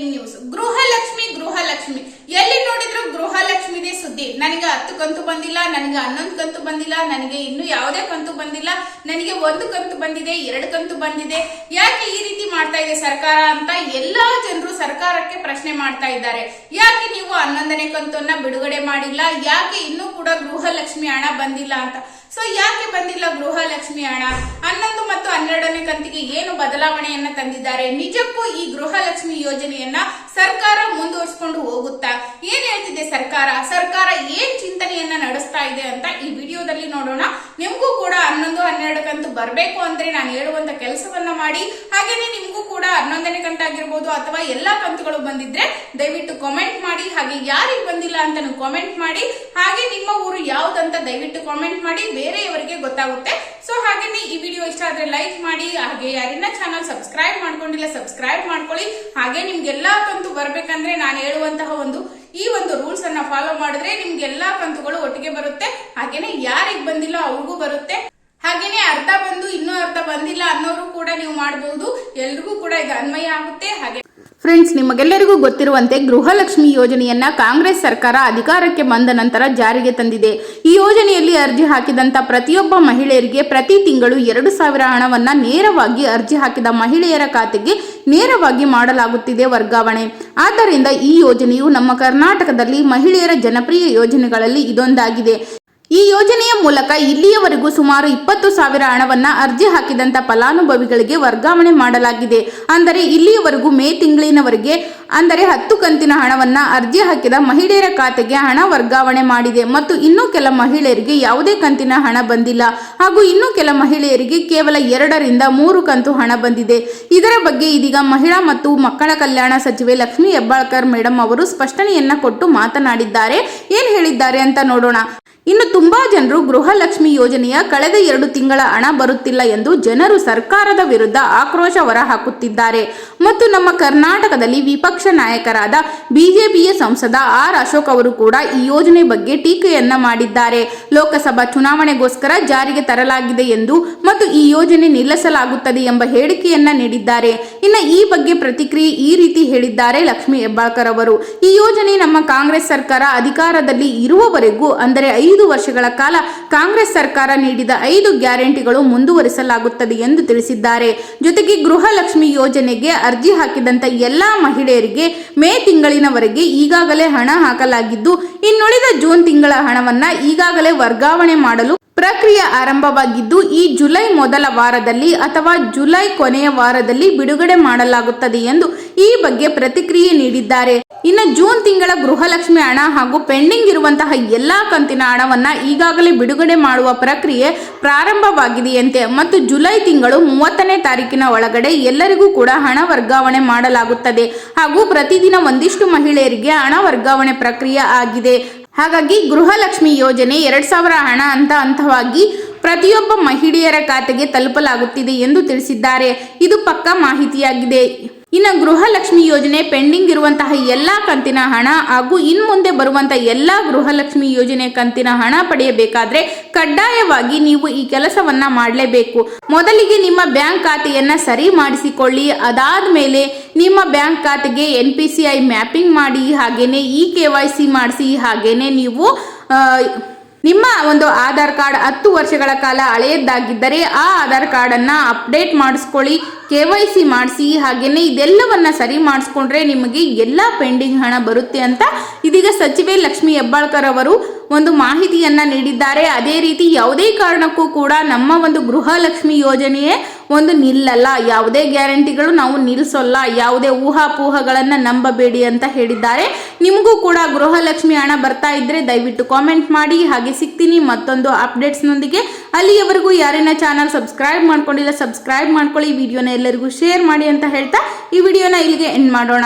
Breaking news Gruhalakshmi Gruhalakshmi. ಎಲ್ಲಿ ನೋಡಿದ್ರು ಗೃಹಲಕ್ಷ್ಮಿದೇ ಸುದ್ದಿ. ನನಗೆ ಹತ್ತು ಕಂತು ಬಂದಿಲ್ಲ, ನನಗೆ ಹನ್ನೊಂದು ಕಂತು ಬಂದಿಲ್ಲ, ನನಗೆ ಇನ್ನು ಯಾವುದೇ ಕಂತು ಬಂದಿಲ್ಲ, ನನಗೆ ಒಂದು ಕಂತು ಬಂದಿದೆ, ಎರಡು ಕಂತು ಬಂದಿದೆ. ಯಾಕೆ ಈ ರೀತಿ ಮಾಡ್ತಾ ಇದೆ ಸರ್ಕಾರ ಅಂತ ಎಲ್ಲಾ ಜನರು ಸರ್ಕಾರಕ್ಕೆ ಪ್ರಶ್ನೆ ಮಾಡ್ತಾ ಇದ್ದಾರೆ. ಯಾಕೆ ನೀವು ಹನ್ನೊಂದನೇ ಕಂತನ್ನ ಬಿಡುಗಡೆ ಮಾಡಿಲ್ಲ? ಯಾಕೆ ಇನ್ನೂ ಕೂಡ ಗೃಹಲಕ್ಷ್ಮಿ ಹಣ ಬಂದಿಲ್ಲ ಅಂತ? ಸೊ ಯಾಕೆ ಬಂದಿಲ್ಲ ಗೃಹಲಕ್ಷ್ಮಿ ಹಣ ಹನ್ನೊಂದು ಮತ್ತು ಹನ್ನೆರಡನೇ ಕಂತಿಗೆ ಏನು ಬದಲಾವಣೆಯನ್ನ ತಂದಿದ್ದಾರೆ? ನಿಜಕ್ಕೂ ಈ ಗೃಹಲಕ್ಷ್ಮಿ ಯೋಜನೆಯನ್ನ ಸರ್ಕಾರ ಮುಂದುವರಿಸಿಕೊಂಡು ಹೋಗುತ್ತಾ? ಏನ್ ಹೇಳ್ತಿದೆ ಸರ್ಕಾರ? ಸರ್ಕಾರ ಏನ್ ಚಿಂತನೆಯನ್ನ ನಡೆಸ್ತಾ ಇದೆ ಅಂತ ಈ ವಿಡಿಯೋದಲ್ಲಿ ನೋಡೋಣ. ನಿಮ್ಗೂ ಕೂಡ ಹನ್ನೊಂದು, ಹನ್ನೆರಡು ಕಂತು ಬರಬೇಕು ಅಂದ್ರೆ ನಾನು ಹೇಳುವಂತ ಕೆಲಸವನ್ನ ಮಾಡಿ. ಹಾಗೇನೆ ನಿಮ್ಗೂ ಕೂಡ ಹನ್ನೊಂದನೇ ಕಂತಾಗಿರ್ಬೋದು ಅಥವಾ ಎಲ್ಲಾ ಕಂತುಗಳು ಬಂದಿದ್ರೆ ದಯವಿಟ್ಟು ಕಾಮೆಂಟ್ ಮಾಡಿ. ಹಾಗೆ ಯಾರಿಗೆ ಬಂದಿಲ್ಲ ಅಂತ ಕಾಮೆಂಟ್ ಮಾಡಿ. ಹಾಗೆ ನಿಮ್ಮ ಊರು ಯಾವ್ದಂತ ದಯವಿಟ್ಟು ಕಾಮೆಂಟ್ ಮಾಡಿ. ಬೇರೆಯವರಿಗೆ ಗೊತ್ತಾಗುತ್ತೆ. ಸೊ ಹಾಗೇನೆ ಈ ವಿಡಿಯೋ ಇಷ್ಟ ಆದ್ರೆ ಲೈಕ್ ಮಾಡಿ, ಹಾಗೆ ಯಾರಿನ ಚಾನಲ್ ಸಬ್ಸ್ಕ್ರೈಬ್ ಮಾಡ್ಕೊಂಡಿಲ್ಲ ಸಬ್ಸ್ಕ್ರೈಬ್ ಮಾಡ್ಕೊಳ್ಳಿ. ಹಾಗೆ ನಿಮ್ಗೆಲ್ಲಾ ಕಂತು ಬರ್ಬೇಕಂದ್ರೆ ನಾನು ಹೇಳುವಂತಹ ಒಂದು, ಈ ಒಂದು ರೂಲ್ಸ್ ಅನ್ನ ಫಾಲೋ ಮಾಡಿದ್ರೆ ನಿಮ್ಗೆ ಎಲ್ಲಾ ಕಂತುಗಳು ಒಟ್ಟಿಗೆ ಬರುತ್ತೆ. ಹಾಗೇನೆ ಯಾರಿಗ್ ಬಂದಿಲ್ಲ ಅವ್ರಿಗೂ ಬರುತ್ತೆ. ಹಾಗೇನೆ ಅರ್ಧ ಬಂದು ಇನ್ನೂ ಅರ್ಧ ಬಂದಿಲ್ಲ ಅನ್ನೋರು ಕೂಡ ನೀವು ಮಾಡಬಹುದು ಎಲ್ರಿಗೂ ಕೂಡ ಇದು ಅನ್ವಯ ಆಗುತ್ತೆ. ಹಾಗೆ ಫ್ರೆಂಡ್ಸ್ ನಿಮಗೆಲ್ಲರಿಗೂ ಗೊತ್ತಿರುವಂತೆ ಗೃಹಲಕ್ಷ್ಮಿ ಯೋಜನೆಯನ್ನ ಕಾಂಗ್ರೆಸ್ ಸರ್ಕಾರ ಅಧಿಕಾರಕ್ಕೆ ಬಂದ ನಂತರ ಜಾರಿಗೆ ತಂದಿದೆ. ಈ ಯೋಜನೆಯಲ್ಲಿ ಅರ್ಜಿ ಹಾಕಿದಂತ ಪ್ರತಿಯೊಬ್ಬ ಮಹಿಳೆಯರಿಗೆ ಪ್ರತಿ ತಿಂಗಳು ಎರಡು ಸಾವಿರ ಹಣವನ್ನ ನೇರವಾಗಿ ಅರ್ಜಿ ಹಾಕಿದ ಮಹಿಳೆಯರ ಖಾತೆಗೆ ನೇರವಾಗಿ ಮಾಡಲಾಗುತ್ತಿದೆ ವರ್ಗಾವಣೆ. ಆದ್ದರಿಂದ ಈ ಯೋಜನೆಯು ನಮ್ಮ ಕರ್ನಾಟಕದಲ್ಲಿ ಮಹಿಳೆಯರ ಜನಪ್ರಿಯ ಯೋಜನೆಗಳಲ್ಲಿ ಇದೊಂದಾಗಿದೆ. ಈ ಯೋಜನೆಯ ಮೂಲಕ ಇಲ್ಲಿಯವರೆಗೂ ಸುಮಾರು ಇಪ್ಪತ್ತು ಸಾವಿರ ಹಣವನ್ನ ಅರ್ಜಿ ಹಾಕಿದಂತ ಫಲಾನುಭವಿಗಳಿಗೆ ವರ್ಗಾವಣೆ ಮಾಡಲಾಗಿದೆ. ಅಂದರೆ ಇಲ್ಲಿಯವರೆಗೂ ಮೇ ತಿಂಗಳಿನವರೆಗೆ, ಅಂದರೆ ಹತ್ತು ಕಂತಿನ ಹಣವನ್ನ ಅರ್ಜಿ ಹಾಕಿದ ಮಹಿಳೆಯರ ಖಾತೆಗೆ ಹಣ ವರ್ಗಾವಣೆ ಮಾಡಿದೆ. ಮತ್ತು ಇನ್ನೂ ಕೆಲ ಮಹಿಳೆಯರಿಗೆ ಯಾವುದೇ ಕಂತಿನ ಹಣ ಬಂದಿಲ್ಲ. ಹಾಗೂ ಇನ್ನೂ ಕೆಲ ಮಹಿಳೆಯರಿಗೆ ಕೇವಲ ಎರಡರಿಂದ ಮೂರು ಕಂತು ಹಣ ಬಂದಿದೆ. ಇದರ ಬಗ್ಗೆ ಇದೀಗ ಮಹಿಳಾ ಮತ್ತು ಮಕ್ಕಳ ಕಲ್ಯಾಣ ಸಚಿವೆ ಲಕ್ಷ್ಮೀ ಹೆಬ್ಬಾಳ್ಕರ್ ಮೇಡಮ್ ಅವರು ಸ್ಪಷ್ಟನೆಯನ್ನ ಕೊಟ್ಟು ಮಾತನಾಡಿದ್ದಾರೆ. ಏನ್ ಹೇಳಿದ್ದಾರೆ ಅಂತ ನೋಡೋಣ. ಇನ್ನು ತುಂಬಾ ಜನರು ಗೃಹಲಕ್ಷ್ಮಿ ಯೋಜನೆಯ ಕಳೆದ ಎರಡು ತಿಂಗಳ ಹಣ ಬರುತ್ತಿಲ್ಲ ಎಂದು ಜನರು ಸರ್ಕಾರದ ವಿರುದ್ಧ ಆಕ್ರೋಶ ಹೊರಹಾಕುತ್ತಿದ್ದಾರೆ. ಮತ್ತು ನಮ್ಮ ಕರ್ನಾಟಕದಲ್ಲಿ ವಿಪಕ್ಷ ನಾಯಕರಾದ ಬಿಜೆಪಿಯ ಸಂಸದ ಆರ್ ಅಶೋಕ್ ಅವರು ಕೂಡ ಈ ಯೋಜನೆ ಬಗ್ಗೆ ಟೀಕೆಯನ್ನ ಮಾಡಿದ್ದಾರೆ. ಲೋಕಸಭಾ ಚುನಾವಣೆಗೋಸ್ಕರ ಜಾರಿಗೆ ತರಲಾಗಿದೆ ಎಂದು ಮತ್ತು ಈ ಯೋಜನೆ ನಿಲ್ಲಿಸಲಾಗುತ್ತದೆ ಎಂಬ ಹೇಳಿಕೆಯನ್ನ ನೀಡಿದ್ದಾರೆ. ಇನ್ನು ಈ ಬಗ್ಗೆ ಪ್ರತಿಕ್ರಿಯೆ ಈ ರೀತಿ ಹೇಳಿದ್ದಾರೆ ಲಕ್ಷ್ಮಿ ಹೆಬ್ಬಾಳ್ಕರ್ ಅವರು. ಈ ಯೋಜನೆ ನಮ್ಮ ಕಾಂಗ್ರೆಸ್ ಸರ್ಕಾರ ಅಧಿಕಾರದಲ್ಲಿ ಇರುವವರೆಗೂ, ಅಂದರೆ ಐದು ವರ್ಷಗಳ ಕಾಲ ಕಾಂಗ್ರೆಸ್ ಸರ್ಕಾರ ನೀಡಿದ ಐದು ಗ್ಯಾರಂಟಿಗಳು ಮುಂದುವರಿಸಲಾಗುತ್ತದೆ ಎಂದು ತಿಳಿಸಿದ್ದಾರೆ. ಜೊತೆಗೆ ಗೃಹಲಕ್ಷ್ಮಿ ಯೋಜನೆಗೆ ಅರ್ಜಿ ಹಾಕಿದಂತ ಎಲ್ಲಾ ಮಹಿಳೆಯರಿಗೆ ಮೇ ತಿಂಗಳಿನವರೆಗೆ ಈಗಾಗಲೇ ಹಣ ಹಾಕಲಾಗಿದ್ದು, ಇನ್ನುಳಿದ ಜೂನ್ ತಿಂಗಳ ಹಣವನ್ನ ಈಗಾಗಲೇ ವರ್ಗಾವಣೆ ಮಾಡಲು ಪ್ರಕ್ರಿಯೆ ಆರಂಭವಾಗಿದ್ದು, ಈ ಜುಲೈ ಮೊದಲ ವಾರದಲ್ಲಿ ಅಥವಾ ಜುಲೈ ಕೊನೆಯ ವಾರದಲ್ಲಿ ಬಿಡುಗಡೆ ಮಾಡಲಾಗುತ್ತದೆ ಎಂದು ಈ ಬಗ್ಗೆ ಪ್ರತಿಕ್ರಿಯೆ ನೀಡಿದ್ದಾರೆ. ಇನ್ನು ಜೂನ್ ತಿಂಗಳ ಗೃಹಲಕ್ಷ್ಮಿ ಹಣ ಹಾಗೂ ಪೆಂಡಿಂಗ್ ಇರುವಂತಹ ಎಲ್ಲಾ ಕಂತಿನ ಹಣವನ್ನ ಈಗಾಗಲೇ ಬಿಡುಗಡೆ ಮಾಡುವ ಪ್ರಕ್ರಿಯೆ ಪ್ರಾರಂಭವಾಗಿದೆಯಂತೆ ಮತ್ತು ಜುಲೈ ತಿಂಗಳು ಮೂವತ್ತನೇ ತಾರೀಕಿನ ಒಳಗಡೆ ಎಲ್ಲರಿಗೂ ಕೂಡ ಹಣ ವರ್ಗಾವಣೆ ಮಾಡಲಾಗುತ್ತದೆ ಹಾಗೂ ಪ್ರತಿದಿನ ಒಂದಿಷ್ಟು ಮಹಿಳೆಯರಿಗೆ ಹಣ ವರ್ಗಾವಣೆ ಪ್ರಕ್ರಿಯೆ ಆಗಿದೆ. ಹಾಗಾಗಿ ಗೃಹಲಕ್ಷ್ಮಿ ಯೋಜನೆ ಎರಡ್ ಸಾವಿರ ಹಣ ಹಂತ ಹಂತವಾಗಿ ಪ್ರತಿಯೊಬ್ಬ ಮಹಿಳೆಯರ ಖಾತೆಗೆ ತಲುಪಲಾಗುತ್ತಿದೆ ಎಂದು ತಿಳಿಸಿದ್ದಾರೆ. ಇದು ಪಕ್ಕಾ ಮಾಹಿತಿಯಾಗಿದೆ. ಇನ್ನು ಗೃಹಲಕ್ಷ್ಮಿ ಯೋಜನೆ ಪೆಂಡಿಂಗ್ ಇರುವಂತಹ ಎಲ್ಲ ಕಂತಿನ ಹಣ ಹಾಗೂ ಇನ್ನು ಮುಂದೆ ಬರುವಂತಹ ಎಲ್ಲ ಗೃಹಲಕ್ಷ್ಮಿ ಯೋಜನೆ ಕಂತಿನ ಹಣ ಪಡೆಯಬೇಕಾದ್ರೆ ಕಡ್ಡಾಯವಾಗಿ ನೀವು ಈ ಕೆಲಸವನ್ನ ಮಾಡಲೇಬೇಕು. ಮೊದಲಿಗೆ ನಿಮ್ಮ ಬ್ಯಾಂಕ್ ಖಾತೆಯನ್ನ ಸರಿ ಮಾಡಿಸಿಕೊಳ್ಳಿ. ಅದಾದ ಮೇಲೆ ನಿಮ್ಮ ಬ್ಯಾಂಕ್ ಖಾತೆಗೆ N P C I mapping ಮಾಡಿ, ಹಾಗೇನೆ ಇ ಕೆ ವೈ ಸಿ ಮಾಡಿಸಿ, ಹಾಗೇನೆ ನೀವು ನಿಮ್ಮ ಒಂದು ಆಧಾರ್ ಕಾರ್ಡ್ ಹತ್ತು ವರ್ಷಗಳ ಕಾಲ ಹಳೆಯದ್ದಾಗಿದ್ದರೆ ಆ ಆಧಾರ್ ಕಾರ್ಡನ್ನು ಅಪ್ಡೇಟ್ ಮಾಡಿಸ್ಕೊಳ್ಳಿ, ಕೆ ವೈ ಸಿ ಮಾಡಿಸಿ, ಹಾಗೆಯೇ ಇದೆಲ್ಲವನ್ನ ಸರಿ ಮಾಡಿಸ್ಕೊಂಡ್ರೆ ನಿಮಗೆ ಎಲ್ಲ ಪೆಂಡಿಂಗ್ ಹಣ ಬರುತ್ತೆ ಅಂತ ಇದೀಗ ಸಚಿವೆ ಲಕ್ಷ್ಮಿ ಹೆಬ್ಬಾಳ್ಕರ್ ಅವರು ಒಂದು ಮಾಹಿತಿಯನ್ನ ನೀಡಿದ್ದಾರೆ. ಅದೇ ರೀತಿ ಯಾವುದೇ ಕಾರಣಕ್ಕೂ ಕೂಡ ನಮ್ಮ ಒಂದು ಗೃಹಲಕ್ಷ್ಮಿ ಯೋಜನೆಯೇ ಒಂದು ನಿಲ್ಲಲ್ಲ. ಯಾವುದೇ ಗ್ಯಾರಂಟಿಗಳು ನಾವು ನಿಲ್ಲಿಸೋಲ್ಲ ಯಾವುದೇ ಊಹಾಪೋಹಗಳನ್ನು ನಂಬಬೇಡಿ ಅಂತ ಹೇಳಿದ್ದಾರೆ. ನಿಮಗೂ ಕೂಡ ಗೃಹಲಕ್ಷ್ಮಿ ಹಣ ಬರ್ತಾ ಇದ್ರೆ ದಯವಿಟ್ಟು ಕಾಮೆಂಟ್ ಮಾಡಿ. ಹಾಗೆ ಸಿಗ್ತೀನಿ ಮತ್ತೊಂದು ಅಪ್ಡೇಟ್ಸ್ನೊಂದಿಗೆ ಅಲ್ಲಿಯವರೆಗೂ ಯಾರೇನ ಚಾನಲ್ ಸಬ್ಸ್ಕ್ರೈಬ್ ಮಾಡ್ಕೊಂಡಿಲ್ಲ ಸಬ್ಸ್ಕ್ರೈಬ್ ಮಾಡ್ಕೊಳ್ಳಿ. ವಿಡಿಯೋನ ಎಲ್ಲರಿಗೂ ಶೇರ್ ಮಾಡಿ ಅಂತ ಹೇಳ್ತಾ ಈ ವಿಡಿಯೋನ ಇಲ್ಲಿಗೆ ಎಂಡ್ ಮಾಡೋಣ.